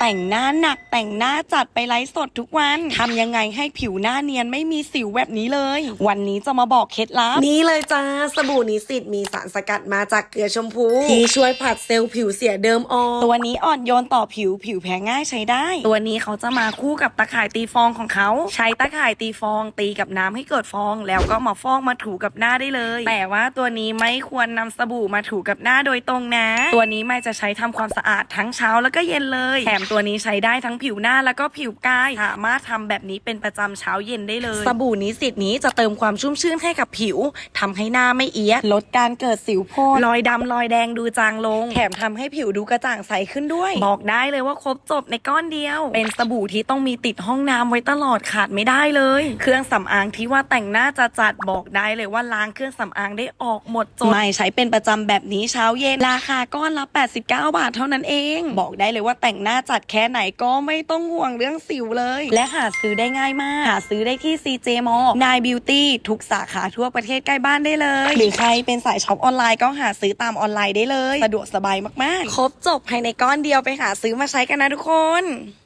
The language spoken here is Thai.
แต่งหน้าหนักแต่งหน้าจัดไปไลฟ์สดทุกวันทำยังไงให้ผิวหน้าเนียนไม่มีสิวแบบนี้เลย วันนี้จะมาบอกเคล็ดลับนี่เลยจ้าสบู่นิสิตมีสารสกัดมาจากเกลือชมพูที่ช่วยผลัดเซลล์ผิวเสียเดิมออกตัวนี้อ่อนโยนต่อผิวผิวแพ้ง่ายใช้ได้ ตัวนี้เขาจะมาคู่กับตะข่ายตีฟองของเขาใช้ตะข่ายตีฟอง ตีกับน้ำให้เกิดฟอง แล้วก็มาฟองมาถูกับหน้าได้เลย แต่ว่าตัวนี้ไม่ควรนำสบู่มาถูกับหน้าโดยตรงนะ ตัวนี้ไม่จะใช้ทำความสะอาดทั้งเช้าแล้วก็เย็นเลยแถมตัวนี้ใช้ได้ทั้งผิวหน้าแล้วก็ผิวกายสามารถทำแบบนี้เป็นประจำเช้าเย็นได้เลย สบู่นิสิตนี้จะเติมความชุ่มชื่นให้กับผิวทำให้หน้าไม่เอียดลดการเกิดสิวโพนรอยดำรอยแดงดูจางลง แถมทำให้ผิวดูกระจ่างใสขึ้นด้วย บอกได้เลยว่าครบจบในก้อนเดียว เป็นสบู่ที่ต้องมีติดห้องน้ำไว้ตลอดขาดไม่ได้เลย เครื่องสำอางที่ว่าแต่งหน้าจะจัดบอกได้เลยว่าล้างเครื่องสำอางได้ออกหมดจดไม่ใช้เป็นประจำแบบนี้เช้าเย็นราคาก้อนละ89 บาทเท่านั้นเอง บอกได้เลยว่าแต่งหน้าจัดแค่ไหนก็ไม่ต้องห่วงเรื่องสิวเลย และหาซื้อได้ง่ายมาก หาซื้อได้ที่ CJ m a l l นายบิวตี้ทุกสาขาทั่วประเทศใกล้บ้านได้เลย หรือใครเป็นสายช็อปออนไลน์ก็หาซื้อตามออนไลน์ได้เลย สะดวกสบายมากๆ ครบจบภายในก้อนเดียวไปหาซื้อมาใช้กันนะทุกคน